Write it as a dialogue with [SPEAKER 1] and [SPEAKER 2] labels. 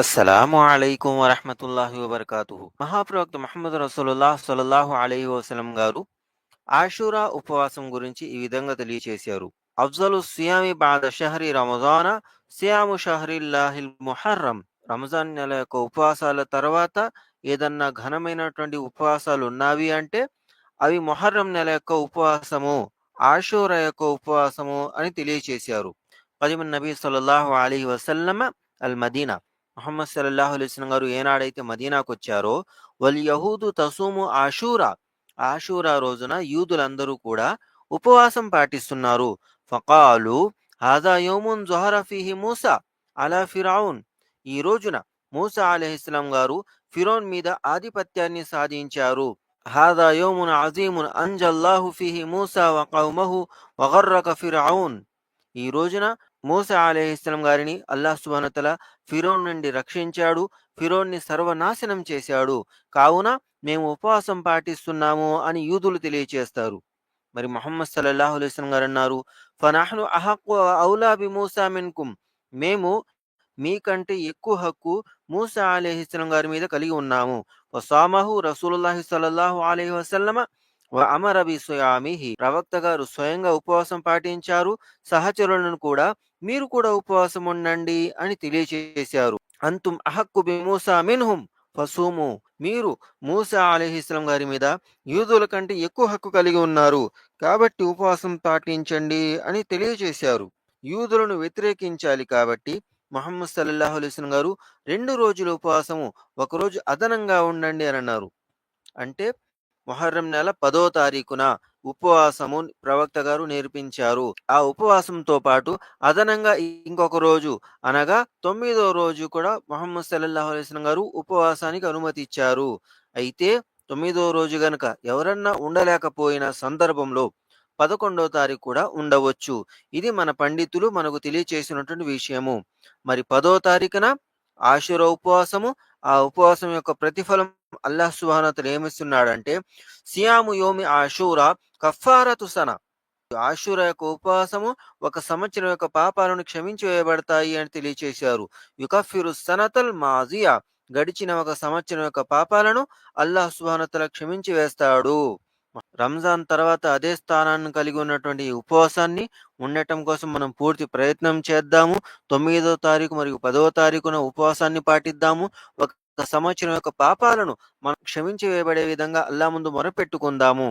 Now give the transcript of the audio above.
[SPEAKER 1] అస్సలాము అలైకుం వరహమతుల్లాహి వబర్కాతు మహాప్రవక్త మహమ్మద్ రసూలుల్లాహ్ సల్లల్లాహు అలైహి వసలం గారు ఆషూరా ఉపవాసం గురించి ఈ విధంగా తెలియచేశారు. అఫ్జలు సియామి బాద షహరి రమజాన సియాము షహరిల్లాహిల్ ముహర్రం. రంజాన్ నెల యొక్క ఉపవాసాల తర్వాత ఏదన్నా ఘనమైనటువంటి ఉపవాసాలు ఉన్నవి అంటే అవి మొహర్రం నెల యొక్క ఉపవాసము ఆషూరా యొక్క ఉపవాసము అని తెలియచేశారు. పదిమ నబీ సల్లల్లాహు అలీ వసల్లమ అల్ మదీనా. ముహమ్మద్ సల్లాహు అలైస్లం గారు ఏనాడైతే మదీనాకు వచ్చారో వల్ యహూదు తసూము ఆషూరా ఆషూరా రోజున యూదులందరూ కూడా ఉపవాసం పాటిస్తున్నారు. ఫకాలు హాజా యోమున్ జొహరఫీహి మూసా అలా ఫిరావున్ ఈ రోజున మూసా అలహిస్లాం గారు ఫిరోన్ మీద ఆధిపత్యాన్ని సాధించారు. హాదా యోమున్ అజీమున్ అంజల్లాహు ఫిహి మూసా వకౌమహు వగర్రక ఫిరావున్ ఈ రోజున మూసా అలీహిస్లం గారిని అల్లాహ్ సుబానతల ఫిరోన్ నుండి రక్షించాడు. ఫిరోన్ని సర్వనాశనం చేశాడు. కావున మేము ఉపవాసం పాటిస్తున్నాము అని యూదులు తెలియచేస్తారు. మరి మొహమ్మద్ సల్లల్లాహు అలైస్లం గారు అన్నారు ఫనాహ్ను అహక్కు ఔలాబి మూసా మిన్కుం. మేము మీకంటే ఎక్కువ హక్కు మూసా అలీహిస్లం గారి మీద కలిగి ఉన్నాము. వసామహు రసూలుల్లాహి సల్లల్లాహు అలైహి వసల్లమ అమరబి సుయామిహి ప్రవక్త గారు స్వయంగా ఉపవాసం పాటించారు. సహచరులను కూడా మీరు కూడా ఉపవాసం ఉండండి అని తెలియచేశారు. అంతుం అహక్కు బి మూసా మిన్హుం ఫసూము. మీరు మూసా అలీహిస్లం గారి మీద యూదుల కంటే ఎక్కువ హక్కు కలిగి ఉన్నారు. కాబట్టి ఉపవాసం పాటించండి అని తెలియజేశారు యూదులను వ్యతిరేకించాలి కాబట్టి మహమ్మద్ సల్లల్లాహు అలీస్లం గారు రెండు రోజుల ఉపవాసము ఒకరోజు అదనంగా ఉండండి అని అన్నారు. అంటే మొహర్రం నెల పదో తారీఖున ఉపవాసము ప్రవక్త గారు నేర్పించారు. ఆ ఉపవాసంతో పాటు అదనంగా ఇంకొక రోజు అనగా తొమ్మిదో రోజు కూడా మొహమ్మద్ సల్లల్లాహు అలైస్లం గారు ఉపవాసానికి అనుమతి ఇచ్చారు అయితే తొమ్మిదో రోజు గనక ఎవరన్నా ఉండలేకపోయిన సందర్భంలో పదకొండవ తారీఖు కూడా ఉండవచ్చు. ఇది మన పండితులు మనకు తెలియచేసినటువంటి విషయము. మరి పదో తారీఖున ఆశుర ఉపవాసము ఆ ఉపవాసం యొక్క ప్రతిఫలం అల్లాహ్ సుబానతలు ఏమిస్తున్నాడంటే సియాము యోమి ఆషూరా కఫారతు సన. ఆషూర యొక్క ఉపవాసము ఒక సంవత్సరం యొక్క పాపాలను క్షమించి వేయబడతాయి అని తెలియచేశారు. యుకఫిరు సనతల్ మాజియా. గడిచిన ఒక సంవత్సరం యొక్క పాపాలను అల్లాహ్ సుహానతల క్షమించి వేస్తాడు. రంజాన్ తర్వాత అదే స్థానాన్ని కలిగి ఉన్నటువంటి ఈ ఉపవాసాన్ని ఉండటం కోసం మనం పూర్తి ప్రయత్నం చేద్దాము. తొమ్మిదో తారీఖు మరియు పదవ తారీఖున ఉపవాసాన్ని పాటిద్దాము. ఒక సంవత్సరం యొక్క పాపాలను మనం క్షమించి వేయబడే విధంగా అల్లా ముందు మొరపెట్టుకుందాము.